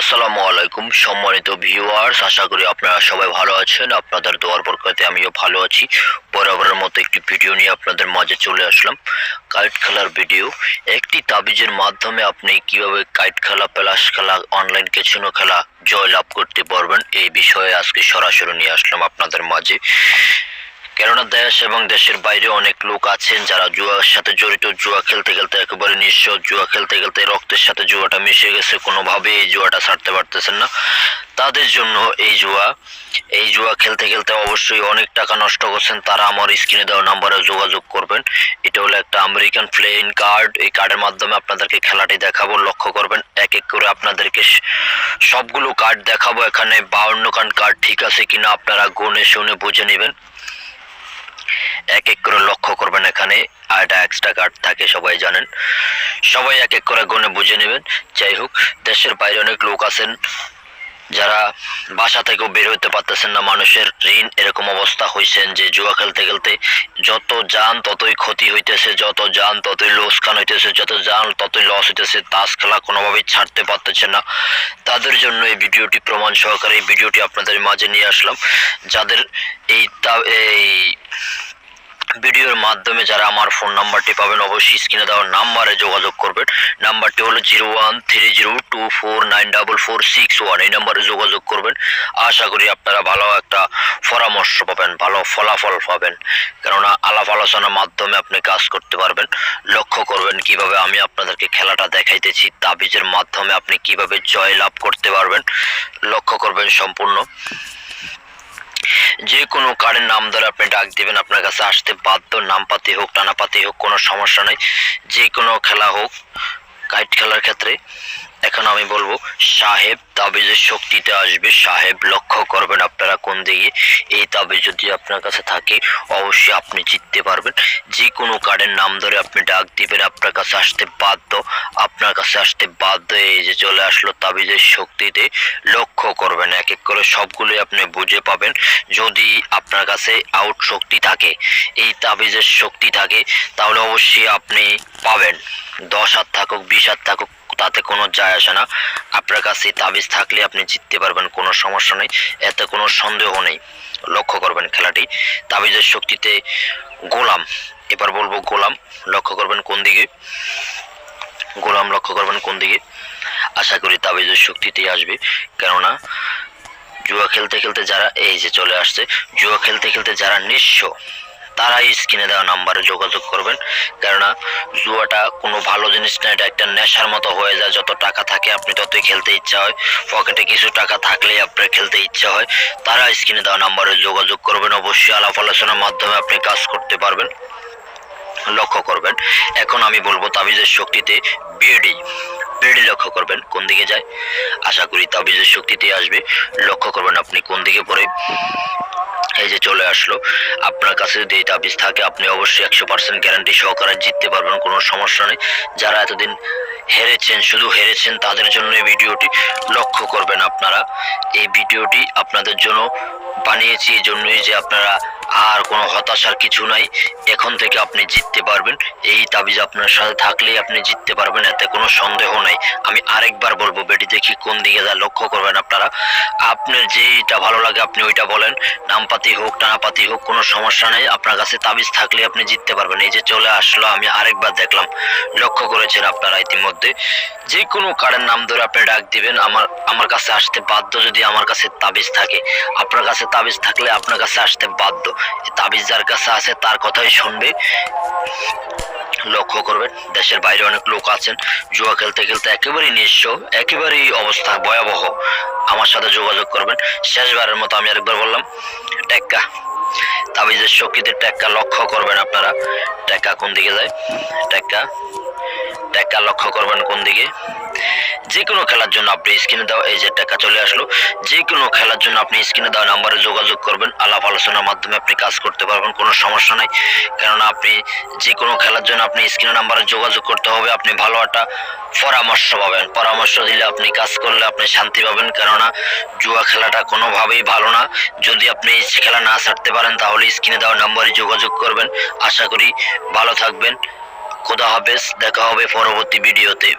আসসালামু আলাইকুম, সম্মানিত ভিউয়ার্স আশা করি আপনারা সবাই ভালো আছেন। আপনাদের দোয়ার বরকতে আমিও ভালো আছি। বরাবরের মতো একটি ভিডিও নিয়ে আপনাদের মাঝে চলে আসলাম। কাইট খেলার ভিডিও একটি তাবিজের মাধ্যমে আপনি কীভাবে কাইট খেলা প্লাস খেলা অনলাইন কেছিনো খেলা জয় লাভ করতে পারবেন, এই বিষয়ে আজকে সরাসরি নিয়ে আসলাম আপনাদের মাঝে। কেননা দেশ এবং দেশের বাইরে অনেক লোক আছেন যারা জুয়ার সাথে জড়িত, জুয়া খেলতে খেলতে একেবারে নিঃস্ব, জুয়া খেলতে খেলতে রক্তের সাথে জুয়াটা মিশে গেছে কোনোভাবে এই জুয়াটা ছাড়তে পারতেছেন না। তাদের জন্য এই জুয়া এই জুয়া খেলতে খেলতে অবশ্যই অনেক টাকা নষ্ট করছেন। তারা আমার স্ক্রিনে দেওয়া নাম্বারে যোগাযোগ করবেন। এটা হলো একটা আমেরিকান প্লেইন কার্ড এই কার্ডের মাধ্যমে আপনাদেরকে খেলাটি দেখাবো। লক্ষ্য করবেন, এক এক করে আপনাদেরকে সবগুলো কার্ড দেখাবো। এখানে বাউন্ন খান কার্ড ঠিক আছে কিনা আপনারা গুনে শুনে বুঝে নেবেন। এক এক করে লক্ষ্য করবেন এখানে। আর এটা এক্সট্রা কার্ড থাকে, সবাই জানেন। সবাই এক এক করে গুনে বুঝে নেবেন। যাই হোক, দেশের বাইরে অনেক লোক আছেন। যারা বাসা থেকেও বের হতে পারতেছেন না, মানুষের ঋণ এরকম অবস্থা হয়েছেন যে জুয়া খেলতে খেলতে যত যান ততই ক্ষতি হইতেছে, যত যান ততই লোসকান হইতেছে, যত যান ততই লস হইতেছে, তাস খেলা কোনোভাবেই ছাড়তে পারতেছে না। তাদের জন্য এই ভিডিওটি প্রমাণ সহকারে এই ভিডিওটি আপনাদের মাঝে নিয়ে আসলাম। যাদের এই তা- এই ভিডিওর মাধ্যমে যারা আমার ফোন নাম্বারটি পাবেন, অবশ্যই স্ক্রিনে দেওয়ার নাম্বারে যোগাযোগ করবেন। নাম্বারটি হলো zero one three zero two four nine double four six one. এই নাম্বারে যোগাযোগ করবেন। আশা করি আপনারা ভালো একটা পরামর্শ পাবেন, ভালো ফলাফল পাবেন। কেননা আলাপ আলোচনার মাধ্যমে আপনি কাজ করতে পারবেন। লক্ষ্য করবেন কীভাবে আমি আপনাদেরকে খেলাটা দেখাইতেছি, তাবিজের মাধ্যমে আপনি কীভাবে জয় লাভ করতে পারবেন। লক্ষ্য করবেন সম্পূর্ণ। যে কোনো কার্ডের নাম ধরে আপনি ডাক দিবেন, আপনার কাছে আসতে বাধ্য, নাম পাতি হোক, টানা পাতি হোক, কোনো সমস্যা নেই। যে কোনো খেলা হোক, কাইট খেলার ক্ষেত্রে, এখন আমি বলব, সাহেব তাবিজের শক্তিতে আসবে। সাহেব লক্ষ্য করবেন আপনারা কোন দিকে। এই তাবিজ যদি আপনার কাছে থাকে, অবশ্যই আপনি জিততে পারবেন। যে কোনো কার্ডের নাম ধরে আপনি ডাক দিবেন আপনার কাছে আসতে বাধ্য, আপনার কাছে আসতে বাধ্য এই যে চলে আসলো তাবিজের শক্তিতে, লক্ষ্য করবেন, এক এক করে সবগুলোই আপনি বুঝে পাবেন। যদি আপনার কাছে আউট শক্তি থাকে, এই তাবিজের শক্তি থাকে, তাহলে অবশ্যই আপনি পাবেন। দশ হাত থাকুক, বিশ হাত থাকুক তাতে কোনো যায় আসে না। আপনার কাছে তাবিজ থাকলে আপনি জিততে পারবেন, কোনো সমস্যা নেই। এতে কোনো সন্দেহ নেই। লক্ষ্য করবেন খেলাটি। তাবিজের শক্তিতে গোলাম, এবার বলব গোলাম, লক্ষ্য করবেন কোন দিকে? গোলাম, লক্ষ্য করবেন কোন দিকে? আশা করি তাবিজের শক্তিতেই আসবে। কেননা, জুয়া খেলতে খেলতে যারা, এই যে চলে আসছে, জুয়া খেলতে খেলতে যারা নিঃস্ব তারাই স্ক্রিনে দেওয়া নাম্বারে যোগাযোগ করবেন। কেননা, জুয়াটা কোনো ভালো জিনিস না, এটা একটা নেশার মতো হয়ে যায়। যত টাকা থাকে, আপনি ততই খেলতে ইচ্ছা হয়। পকেটে কিছু টাকা থাকলেই আপনার খেলতে ইচ্ছা হয়। তারা স্ক্রিনে দেওয়া নাম্বারে যোগাযোগ করবেন। অবশ্যই আলাপ আলোচনার মাধ্যমে আপনি কাজ করতে পারবেন। লক্ষ্য করবেন। এখন আমি বলব তাবিজের শক্তিতে বিএডি বিএডি লক্ষ্য করবেন, কোন দিকে যায়? আশা করি তাবিজের শক্তিতে আসবে। লক্ষ্য করবেন আপনি কোন দিকে পড়ে। এই যে চলে আসলো। আপনার কাছে যদি এই থাকে, আপনি অবশ্যই একশো পার্সেন্ট গ্যারান্টি সহকারে জিততে পারবেন, কোনো সমস্যা নেই। যারা এতদিন হেরেছেন, শুধু হেরেছেন, তাদের জন্য এই ভিডিওটি লক্ষ্য করবেন আপনারা। এই ভিডিওটি আপনাদের জন্য বানিয়েছি, এই জন্যই যে আপনারা আর কোনো হতাশার কিছু নাই। এখন থেকে আপনি জিততে পারবেন। এই তাবিজ আপনার সাথে থাকলেই আপনি জিততে পারবেন, এতে কোনো সন্দেহ নাই। আমি আরেকবার বলব, বেটি, দেখি কোন দিকে যা লক্ষ্য করবেন আপনারা। আপনার যেইটা ভালো লাগে আপনি ওইটা বলেন। নামপাতি হোক, টানাপাতি হোক, কোনো সমস্যা নেই। আপনার কাছে তাবিজ থাকলে আপনি জিততে পারবেন। এই যে চলে আসলো, আমি আরেকবার দেখলাম। লক্ষ্য করেছেন আপনারা ইতিমধ্যে। যে কোনো কার্ডের নাম ধরে আপনি ডাক দিবেন। আমার আমার কাছে আসতে বাধ্য যদি আমার কাছে তাবিজ থাকে। আপনার কাছে তাবিজ থাকলে আপনার কাছে আসতে বাধ্য। তাবিজ যার কাছে আছে, তার কথাই শুনবে। লক্ষ্য করবেন, দেশের বাইরে অনেক লোক আছেন। জুয়া খেলতে খেলতে একেবারেই নিঃস্ব, একেবারেই অবস্থা ভয়াবহ। আমার সাথে যোগাযোগ করবেন। শেষবারের মতো আমি আরেকবার বললাম টেক্কা তাবিজের শক্তিতে টেক্কা লক্ষ্য করবেন আপনারা। টেক্কা কোন দিকে যায়? টেক্কা টেক্কা লক্ষ্য করবেন কোন দিকে? যে কোনো খেলার জন্য আপনি স্ক্রিনে দেওয়া এই যে টাকা চলে আসলো যে কোনো খেলার জন্য আপনি স্ক্রিনে দেওয়া নাম্বারে যোগাযোগ করবেন। আলাপ আলোচনার মাধ্যমে আপনি কাজ করতে পারবেন, কোনো সমস্যা নাই। কেননা আপনি যে কোনো খেলার জন্য আপনি স্ক্রিনে নাম্বারে যোগাযোগ করতে হবে, আপনি ভালো একটা পরামর্শ পাবেন। পরামর্শ দিলে আপনি কাজ করলে আপনি শান্তি পাবেন, কেননা জুয়া খেলাটা কোনোভাবেই ভালো না। যদি আপনি খেলা না ছাড়তে পারেন, তাহলে স্ক্রিনে দেওয়া নাম্বারে যোগাযোগ করবেন। আশা করি ভালো থাকবেন। খোদা হাফেজ, দেখা হবে পরবর্তী ভিডিওতে